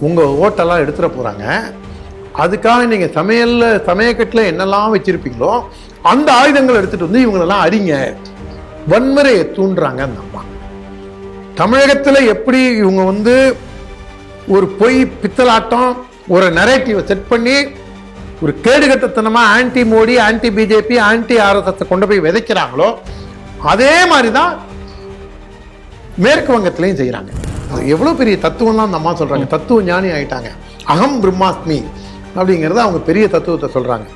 உங்கள் ஓட்டெல்லாம் எடுத்துகிட்டு போகிறாங்க அதுக்காக நீங்கள் சமையலில் சமயக்கட்டில் என்னெல்லாம் வச்சுருப்பீங்களோ அந்த ஆயுதங்களை எடுத்துகிட்டு வந்து இவங்களெல்லாம் அடிங்க. வன்முறையை தூண்டுறாங்க அந்த அம்மா. தமிழகத்தில் எப்படி இவங்க வந்து ஒரு பொய் பித்தலாட்டம் ஒரு நரேட்டிவை செட் பண்ணி ஒரு கேடுகட்டத்தனமாக anti Modi anti BJP anti RSS கொண்டு போய் விதைக்கிறாங்களோ அதே மாதிரி தான் மேற்கு வங்கத்திலையும் செய்கிறாங்க எவ்வளோ பெரிய தத்துவம்லாம் அந்த அம்மா சொல்கிறாங்க தத்துவ ஞானி ஆயிட்டாங்க. அகம் பிரம்மாஸ்மி அப்படிங்கிறத அவங்க பெரிய தத்துவத்தை சொல்கிறாங்க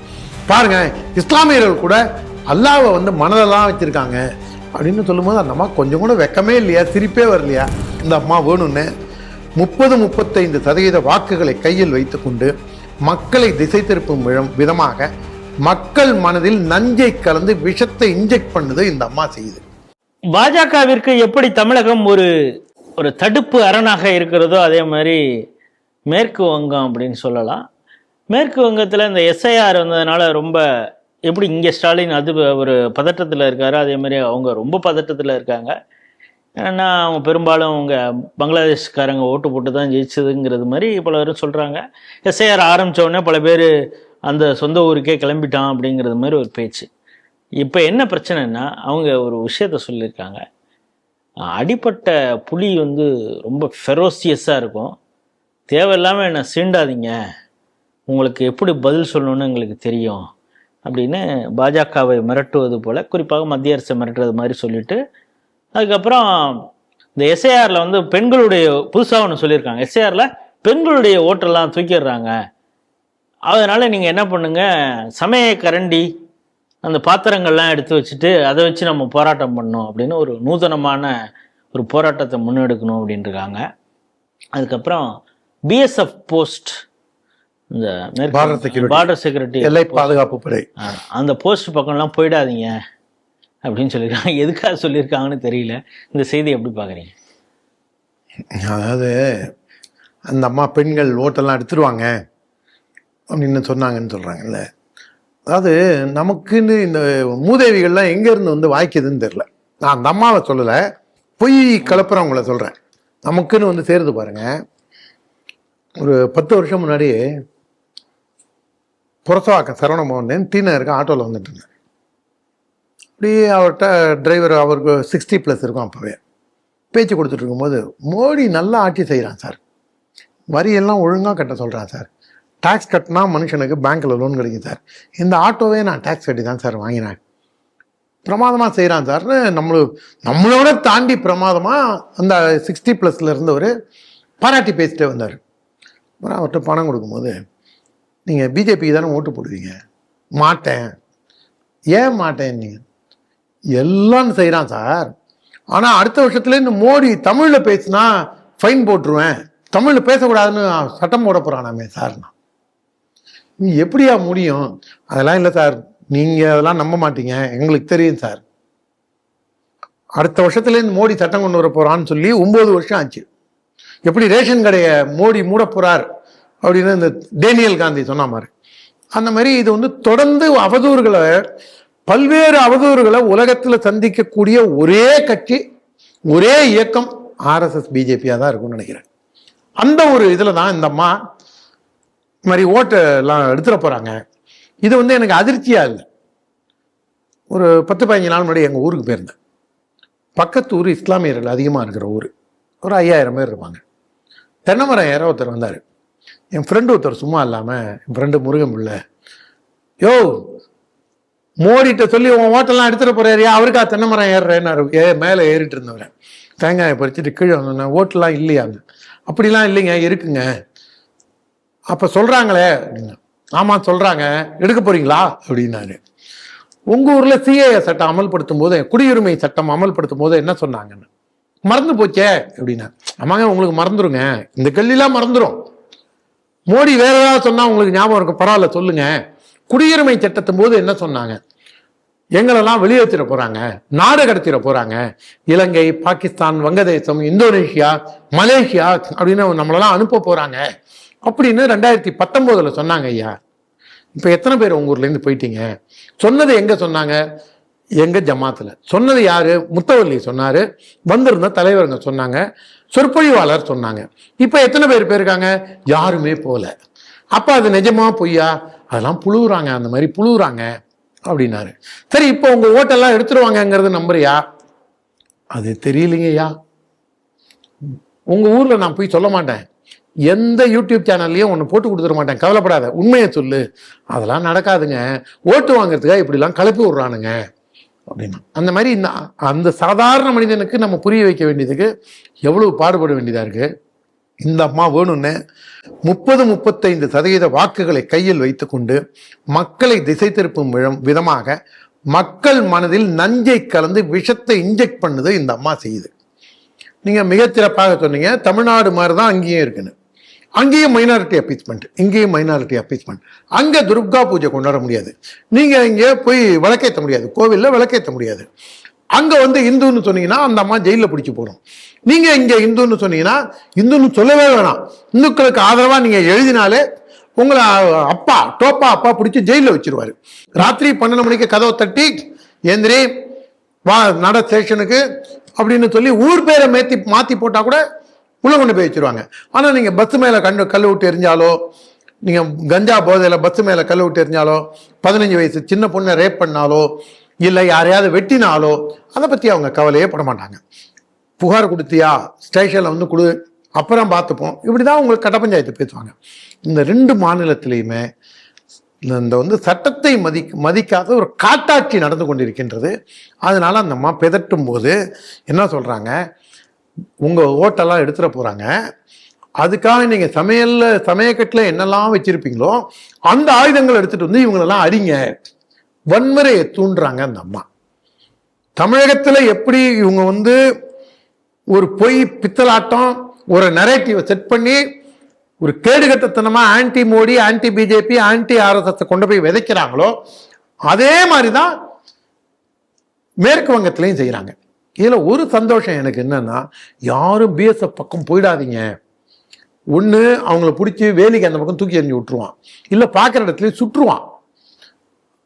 பாருங்க இஸ்லாமியர்கள் கூட அல்லாவை வந்து மனதெல்லாம் வச்சுருக்காங்க அப்படின்னு சொல்லும்போது அந்த அம்மா கொஞ்சம் கூட வெக்கமே இல்லையா? சிரிப்பே வரலையா? இந்த அம்மா வேணும்னு முப்பது முப்பத்தைந்து சதவீத வாக்குகளை கையில் வைத்துக்கொண்டு மக்களை திசை திருப்பும் விதமாக மக்கள் மனதில் நஞ்சை கலந்து விஷத்தை இன்ஜெக்ட் பண்ணுது இந்த அம்மா செய்யுது. பாஜகவிற்கு எப்படி தமிழகம் ஒரு ஒரு தடுப்பு அரணாக இருக்கிறதோ அதே மாதிரி மேற்கு வங்கம் அப்படின்னு சொல்லலாம். மேற்கு வங்கத்தில் இந்த எஸ்ஐஆர் வந்ததுனால ரொம்ப எப்படி இங்கே ஸ்டாலின் அது ஒரு பதட்டத்தில் இருக்காரு அதே மாதிரி அவங்க ரொம்ப பதட்டத்தில் இருக்காங்க. ஏன்னா அவங்க பெரும்பாலும் அவங்க பங்களாதேஷ்காரங்க ஓட்டு போட்டு தான் ஜெயிச்சதுங்கிறது மாதிரி பலரும் சொல்கிறாங்க எஸ்ஐஆர் ஆரம்பித்தோடனே பல பேர் அந்த சொந்த ஊருக்கே கிளம்பிட்டான் அப்படிங்கிறது மாதிரி ஒரு பேச்சு. இப்போ என்ன பிரச்சனைன்னா அவங்க ஒரு விஷயத்த சொல்லியிருக்காங்க. அடிப்பட்ட புலி வந்து ரொம்ப ஃபெரோசியஸாக இருக்கும். தேவையில்லாமல் என்னை சீண்டாதீங்க. உங்களுக்கு எப்படி பதில் சொல்லணும்னு எங்களுக்கு தெரியும். அப்படின்னு பாஜகவை மிரட்டுவது போல் குறிப்பாக மத்திய அரசை மிரட்டுறது மாதிரி சொல்லிட்டு அதுக்கப்புறம் இந்த எஸ்ஏஆரில் வந்து பெண்களுடைய புதுசாக ஒன்று சொல்லியிருக்காங்க. எஸ்ஏஆரில் பெண்களுடைய ஓட்டெல்லாம் தூக்கிடுறாங்க. அதனால் நீங்கள் என்ன பண்ணுங்க? சமய கரண்டி அந்த பாத்திரங்கள்லாம் எடுத்து வச்சுட்டு அதை வச்சு நம்ம போராட்டம் பண்ணோம் அப்படின்னு ஒரு நூதனமான ஒரு போராட்டத்தை முன்னெடுக்கணும் அப்படின்னு இருக்காங்க அதுக்கப்புறம் பிஎஸ்எஃப் போஸ்ட் இந்த. பார்டர் செக்யூரிட்டி எல்லை பாதுகாப்பு படை. அந்த போஸ்ட் பக்கம்லாம் போயிடாதீங்க அப்படின்னு சொல்லியிருக்காங்க. எதுக்காக சொல்லியிருக்காங்கன்னு தெரியல. இந்த செய்தி எப்படி பார்க்குறீங்க? அதாவது அந்த அம்மா பெண்கள் ஓட்டெல்லாம் எடுத்துருவாங்க அப்படின்னு சொன்னாங்கன்னு சொல்கிறாங்கல்ல அதாவது நமக்குன்னு இந்த மூதேவிகள்லாம் எங்கேருந்து வந்து வாய்க்குதுன்னு தெரில நான் அந்த அம்மாவை சொல்லலை. பொய் கலப்புறவங்கள சொல்கிறேன் நமக்குன்னு வந்து சேருது பாருங்கள் ஒரு பத்து வருஷம் முன்னாடி புரசவாக்கம் சரவண மோகன் டீ நகருக்கு ஆட்டோவில் வந்துட்டு இருந்தேன் அப்படியே அவர்கிட்ட டிரைவர் அவருக்கு சிக்ஸ்டி ப்ளஸ் இருக்கும் அப்போவே. பேச்சு கொடுத்துட்டு இருக்கும்போது மோடி நல்லா ஆட்சி செய்கிறான் சார். வரியெல்லாம் ஒழுங்காக கட்ட சொல்கிறான் சார். டேக்ஸ் கட்டினா மனுஷனுக்கு பேங்க்கில் லோன் கிடைக்கும் சார். இந்த ஆட்டோவே நான் டேக்ஸ் கட்டி தான் சார் வாங்கினேன். பிரமாதமாக செய்கிறான் சார்னு நம்மளு நம்மளோட தாண்டி பிரமாதமாக அந்த சிக்ஸ்டி ப்ளஸில் இருந்தவர் பாராட்டி பேசிட்டே வந்தார். அப்புறம் அவர்கிட்ட பணம் கொடுக்கும்போது நீங்கள் பிஜேபிக்கு தானே ஓட்டு போடுவீங்க? மாட்டேன். ஏன் மாட்டேன் நீங்கள் எல்லாம் செய்கிறான் சார். ஆனால் அடுத்த வருஷத்துல இந்த மோடி தமிழில் பேசினா ஃபைன் போட்டுருவேன். தமிழில் பேசக்கூடாதுன்னு சட்டம் போட போகிறானாமே சார் நான். எப்படியா முடியும்? அதெல்லாம் இல்லை சார். நீங்கள் அதெல்லாம் நம்ப மாட்டீங்க. எங்களுக்கு தெரியும் சார். அடுத்த வருஷத்துலேருந்து மோடி சட்டம் கொண்டு வர போகிறான்னு சொல்லி ஒம்பது வருஷம் ஆச்சு. எப்படி ரேஷன் கடையை மோடி மூட போகிறார் அப்படின்னு இந்த டேனியல் காந்தி சொன்ன மாதிரி. அந்த மாதிரி இது வந்து தொடர்ந்து அவதூறுகளை பல்வேறு அவதூறுகளை உலகத்தில் சந்திக்கக்கூடிய ஒரே கட்சி ஒரே இயக்கம் ஆர்எஸ்எஸ் பிஜேபியாக தான் இருக்கும்னு நினைக்கிறேன். அந்த ஒரு இதில் தான் இந்த அம்மா இது மாதிரி ஓட்டெல்லாம் எடுத்துட போகிறாங்க இது வந்து எனக்கு அதிர்ச்சியாக இல்லை. ஒரு பத்து பதினஞ்சு நாள் முன்னாடி எங்கள் ஊருக்கு போயிருந்தேன். பக்கத்து ஊர் இஸ்லாமியர்கள் அதிகமாக இருக்கிற ஊர். ஒரு ஐயாயிரம் பேர் இருப்பாங்க. தென்னமரம் யாரோ ஒருத்தர் வந்தார். என் ஃப்ரெண்டு ஒருத்தர் சும்மா இல்லாமல் என் ஃப்ரெண்டு முருகன் பிள்ளை யோ மோடிட்ட சொல்லி உன் ஓட்டெல்லாம் எடுத்துகிட்டு போகிறாரியா அவருக்கா தென்னை மரம் ஏறுறேன்னாரு. ஏ மேலே ஏறிட்டு இருந்தவர். தேங்காயை பறிச்சுட்டு கீழே வந்தேன் ஓட்டெல்லாம் இல்லையாங்க அப்படிலாம் இல்லைங்க இருக்குங்க. அப்போ சொல்கிறாங்களே அப்படின்னா. ஆமாம் சொல்கிறாங்க எடுக்க போறீங்களா? அப்படின்னாரு. உங்கள் ஊரில் சிஏஏ சட்டம் அமல்படுத்தும் போது குடியுரிமை சட்டம் அமல்படுத்தும் போது என்ன சொன்னாங்கன்னு? மறந்து போச்சே அப்படின்னா. ஆமாங்க உங்களுக்கு மறந்துருங்க. இந்த கல்லிலாம் மறந்துடும் மோடி வேற ஏதாவது சொன்னா உங்களுக்கு ஞாபகம் இருக்கும். பரவாயில்ல சொல்லுங்க. குடியுரிமை சட்டத்தின் போது என்ன சொன்னாங்க? எங்களெல்லாம் வெளியேற்றிட போறாங்க நாடு கடத்திட போறாங்க. இலங்கை பாகிஸ்தான் வங்கதேசம் இந்தோனேஷியா மலேசியா அப்படின்னு நம்மளெல்லாம் அனுப்ப போறாங்க. அப்படின்னு ரெண்டாயிரத்தி பத்தொம்போதில் சொன்னாங்க ஐயா. இப்போ எத்தனை பேர் உங்கள் ஊர்லேருந்து போயிட்டீங்க? சொன்னது எங்கே சொன்னாங்க? எங்கள் ஜமாத்தில். சொன்னது யார்? முத்தவல்லி சொன்னார். வந்திருந்த தலைவருங்க சொன்னாங்க. சொற்பொழிவாளர் சொன்னாங்க. இப்போ எத்தனை பேர் போயிருக்காங்க? யாருமே போகல அப்போ அது நிஜமா பொய்யா? அதெல்லாம் புழுகுறாங்க. அந்த மாதிரி புழுவுறாங்க அப்படின்னாரு. சரி இப்போ உங்கள் ஓட்டெல்லாம் எடுத்துருவாங்கங்கிறது நம்புறியா? அது தெரியலைங்கய்யா உங்கள் ஊரில் நான் போய் சொல்ல மாட்டேன். எந்த யூடியூப் சேனல்லையும் ஒன்று போட்டு கொடுத்துட மாட்டேன். கவலைப்படாத. உண்மையை சொல்லு. அதெல்லாம் நடக்காதுங்க. ஓட்டு வாங்குறதுக்காக இப்படிலாம் கலப்பி விட்றானுங்க. அப்படின்னா. அந்த மாதிரி இந்த அந்த சாதாரண மனிதனுக்கு நம்ம புரிய வைக்க வேண்டியதுக்கு எவ்வளவு பாடுபட வேண்டியதாக இருக்கு? இந்த அம்மா வேணும்னு முப்பது முப்பத்தைந்து சதவீத வாக்குகளை கையில் வைத்துக்கொண்டு மக்களை திசை திருப்பும் விழம் விதமாக மக்கள் மனதில் நஞ்சை கலந்து விஷத்தை இன்ஜெக்ட் பண்ணுது இந்த அம்மா செய்யுது. நீங்க மிகச்சிறப்பாக சொன்னீங்க. தமிழ்நாடு மாதிரி தான் அங்கேயும் இருக்குன்னு. அங்கேயும் மைனாரிட்டி அப்பீஸ்மெண்ட் இங்கேயும் மைனாரிட்டி அப்பீஸ்மெண்ட் அங்கே துர்கா பூஜை கொண்டாட முடியாது. நீங்கள் இங்கே போய் விளக்கேற்ற முடியாது. கோவில்ல விளக்கேற்ற முடியாது. அங்கே வந்து இந்துன்னு சொன்னீங்கன்னா அந்த அம்மா ஜெயிலில் பிடிச்சி போடும். நீங்கள் இங்கே இந்துன்னு சொன்னீங்கன்னா இந்துன்னு சொல்லவே வேணாம். இந்துக்களுக்கு ஆதரவாக நீங்கள் எழுதினாலே உங்களை அப்பா டோப்பா அப்பா பிடிச்சி ஜெயிலில் வச்சிருவாரு. ராத்திரி பன்னெண்டு மணிக்கு கதவை தட்டி ஏந்திரி வா நட ஸ்டேஷனுக்கு அப்படின்னு சொல்லி ஊர் பேரை மேத்தி மாற்றி போட்டால் கூட உள்ள கொண்டு போய் வச்சிருவாங்க. ஆனால் நீங்கள் பஸ் மேலே கண்டு கல் விட்டு எரிஞ்சாலோ நீங்கள் கஞ்சா போதையில் பஸ் மேலே கல் விட்டு எரிஞ்சாலோ பதினஞ்சு வயசு சின்ன பொண்ணை ரேப் பண்ணாலோ இல்லை யாரையாவது வெட்டினாலோ அதை பற்றி அவங்க கவலையே பட மாட்டாங்க. புகார் கொடுத்தியா? ஸ்டேஷனில் வந்து கொடு. அப்புறம் பார்த்துப்போம். இப்படி தான் உங்களுக்கு கட்ட பஞ்சாயத்து பேசுவாங்க. இந்த ரெண்டு மாநிலத்திலையுமே இந்த இந்த வந்து சட்டத்தை மதி மதிக்காத ஒரு காட்டாட்சி நடந்து கொண்டிருக்கின்றது. அதனால் அந்த அம்மா பிதட்டும் போது என்ன சொல்கிறாங்க உங்கள் ஓட்டெல்லாம் எடுத்துகிட்டு போகிறாங்க அதுக்காக நீங்கள் சமையலில் சமையக்கட்டில் என்னெல்லாம் வச்சுருப்பீங்களோ அந்த ஆயுதங்கள் எடுத்துகிட்டு வந்து இவங்களெல்லாம் அடிங்க. வன்முறையை தூண்டுறாங்க அந்த அம்மா. தமிழகத்தில் எப்படி இவங்க வந்து ஒரு பொய் பித்தலாட்டம் ஒரு நரேட்டிவை செட் பண்ணி ஒரு கேடுகட்டத்தனமாக anti Modi anti BJP anti RSS கொண்டு போய் விதைக்கிறாங்களோ அதே மாதிரி தான் மேற்கு வங்கத்திலையும் செய்கிறாங்க இதில் ஒரு சந்தோஷம் எனக்கு என்னன்னா யாரும் பிஎஸ்எஃப் பக்கம் போயிடாதீங்க. ஒன்று அவங்கள பிடிச்சி வேலைக்கு அந்த பக்கம் தூக்கி எறிஞ்சு விட்டுருவான். இல்லை பார்க்குற இடத்துலயும் சுற்றுவான்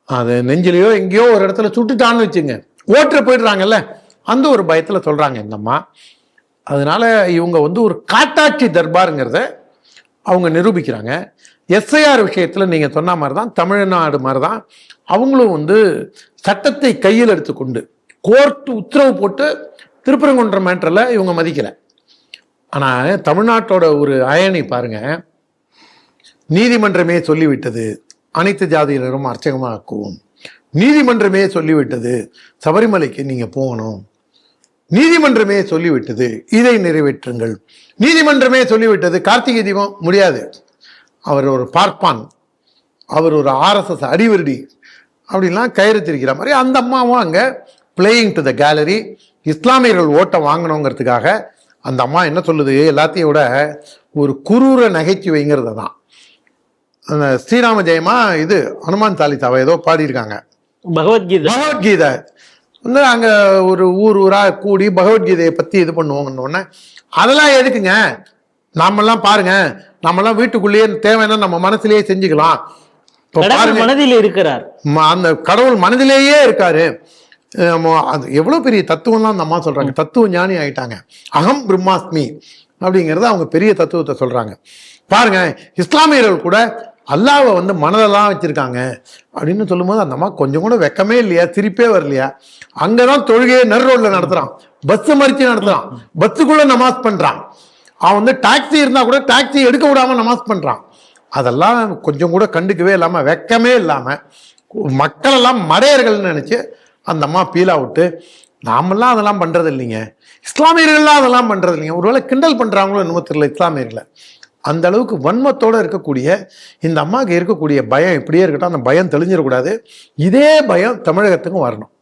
அது நெஞ்சிலையோ எங்கேயோ ஒரு இடத்துல சுட்டுட்டான்னு வச்சுங்க. ஓட்டுற போயிடுறாங்கல்ல. அந்த ஒரு பயத்தில் சொல்கிறாங்க இந்தம்மா அதனால் அதனால இவங்க வந்து ஒரு காட்டாட்சி தர்பாருங்கிறத அவங்க நிரூபிக்கிறாங்க. எஸ்ஐஆர் விஷயத்தில் நீங்கள் சொன்ன மாதிரி தான் தமிழ்நாடு மாதிரி தான் அவங்களும் வந்து சட்டத்தை கையில் எடுத்துக்கொண்டு கோர்ட்டு உத்தரவு போட்டு திருப்பரங்குன்ற மேட்டரில் இவங்க மதிக்கலை. ஆனால் தமிழ்நாட்டோட ஒரு அயனை பாருங்க. நீதிமன்றமே சொல்லிவிட்டது. அனைத்து ஜாதியினரும் அர்ச்சகமாக்குவோம் நீதிமன்றமே சொல்லிவிட்டது. சபரிமலைக்கு நீங்கள் போகணும். நீதிமன்றமே சொல்லிவிட்டது. இதை நிறைவேற்றுங்கள். நீதிமன்றமே சொல்லிவிட்டது. கார்த்திகை தீபம் முடியாது. அவர் ஒரு பார்ப்பான். அவர் ஒரு ஆர்எஸ்எஸ் அடிவருடி அப்படின்லாம் கயிறு திரிக்கிற மாதிரி அந்த அம்மாவும் அங்கே பிளேயிங் டு த கேலரி இஸ்லாமியர்கள் ஓட்டை வாங்கணுங்கிறதுக்காக அந்த அம்மா என்ன சொல்லுது? எல்லாத்தையும் விட ஒரு குரூர நகைச்சுவைங்கிறது தான் அந்த ஸ்ரீராம ஜெயமா இது ஹனுமான் சாலிசாவை ஏதோ பாடியிருக்காங்க. பகவத்கீதை. பகவத்கீதை. வந்து அங்க ஒரு ஊர் ஊரா கூடி பகவத்கீதையை பத்தி இது பண்ணுவாங்கன்னு அதெல்லாம் எதுக்குங்க? நாமெல்லாம் பாருங்க. நம்மலாம் வீட்டுக்குள்ளேயே தேவைன்னா நம்ம மனசுலயே செஞ்சுக்கலாம். மனதில் இருக்கிறார். அந்த கடவுள் மனதிலேயே இருக்காரு. அது எவ்வளவு பெரிய தத்துவம்லாம் அந்த அம்மா சொல்றாங்க. தத்துவ ஞானி ஆயிட்டாங்க. அகம் பிரம்மாஸ்மி அப்படிங்கறத அவங்க பெரிய தத்துவத்தை சொல்றாங்க. பாருங்க இஸ்லாமியர்கள் கூட அல்லாவை வந்து மனதெல்லாம் வச்சிருக்காங்க அப்படின்னு சொல்லும்போது அந்த அம்மா கொஞ்சம் கூட வெக்கமே இல்லையா? சிரிப்பே வரலையா? அங்கதான் தொழுகையை நர் ரோட்ல நடத்துறான். பஸ் மறிச்சு நடத்துறான். பஸ்ஸுக்குள்ள நமாஸ் பண்றான். அவன் வந்து டாக்ஸி இருந்தா கூட டாக்ஸி எடுக்க விடாம நமாஸ் பண்றான். அதெல்லாம் கொஞ்சம் கூட கண்டுக்கவே இல்லாம வெக்கமே இல்லாம மக்கள் எல்லாம் மடையர்கள்னு நினைச்சு அந்த அம்மா பீல் அவுட்டு நாமெல்லாம் அதெல்லாம் பண்ணுறது இல்லைங்க இஸ்லாமியர்கள்லாம் அதெல்லாம் பண்ணுறது இல்லைங்க ஒருவேளை கிண்டல் பண்ணுறாங்களோ என்னமோ தெரியல இஸ்லாமியர்களை. அந்த அளவுக்கு வன்மத்தோடு இருக்கக்கூடிய இந்த அம்மாவுக்கு இருக்கக்கூடிய பயம் இப்படியே இருக்கட்டும் அந்த பயம் தெளிஞ்சிடக்கூடாது. இதே பயம் தமிழகத்துக்கும் வரணும்.